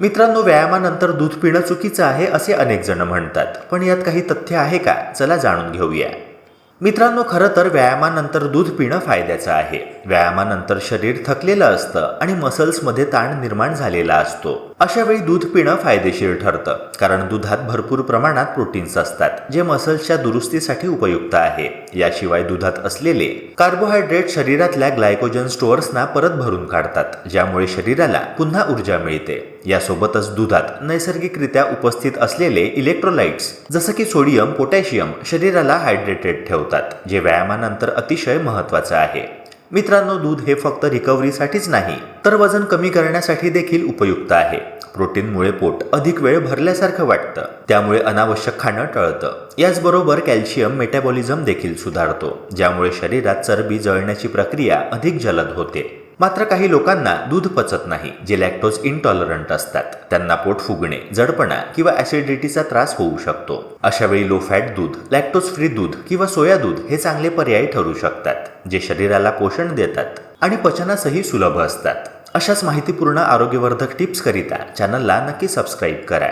मित्रांनो व्यायामानंतर दूध पिणं चुकीचं आहे असे अनेक जण म्हणतात. पण यात काही तथ्य आहे का? चला जाणून घेऊया. मित्रांनो खरं तर व्यायामानंतर दूध पिणं फायद्याचं आहे. व्यायामानंतर शरीर थकलेलं असतं आणि मसल्समध्ये ताण निर्माण झालेला असतो. अशा वेळी दूध पिणं फायदेशीर ठरतं कारण दुधात भरपूर प्रमाणात प्रोटीन्स असतात जे मसल्सच्या दुरुस्तीसाठी उपयुक्त आहे. याशिवाय दुधात असलेले कार्बोहायड्रेट शरीरातल्या ग्लायकोजन स्टोअर्सना परत भरून काढतात ज्यामुळे शरीराला पुन्हा ऊर्जा मिळते. यासोबतच दुधात नैसर्गिकरित्या उपस्थित असलेले इलेक्ट्रोलाइट्स जसं की सोडियम पोटॅशियम शरीराला हायड्रेटेड ठेवतात जे व्यायामानंतर अतिशय महत्त्वाचं आहे. मित्रांनो दूध हे फक्त रिकव्हरीसाठीच नाही तर वजन कमी करण्यासाठी देखील उपयुक्त आहे. प्रोटीनमुळे पोट अधिक वेळ भरल्यासारखं वाटतं. त्यामुळे अनावश्यक खाणं टळतं. याचबरोबर कॅल्शियम मेटाबॉलिझम देखील सुधारतो ज्यामुळे शरीरात चरबी जळण्याची प्रक्रिया अधिक जलद होते. मात्र काही लोकांना दूध पचत नाही जे लॅक्टोज इनटॉलरंट असतात. त्यांना पोट फुगणे जडपणा किंवा ॲसिडिटीचा त्रास होऊ शकतो. अशा वेळी लो फॅट दूध लॅक्टोज फ्री दूध किंवा सोया दूध हे चांगले पर्याय ठरू शकतात जे शरीराला पोषण देतात आणि पचनासही सुलभ असतात. अशाच माहितीपूर्ण आरोग्यवर्धक टिप्स करिता चॅनलला नक्की सबस्क्राईब करा.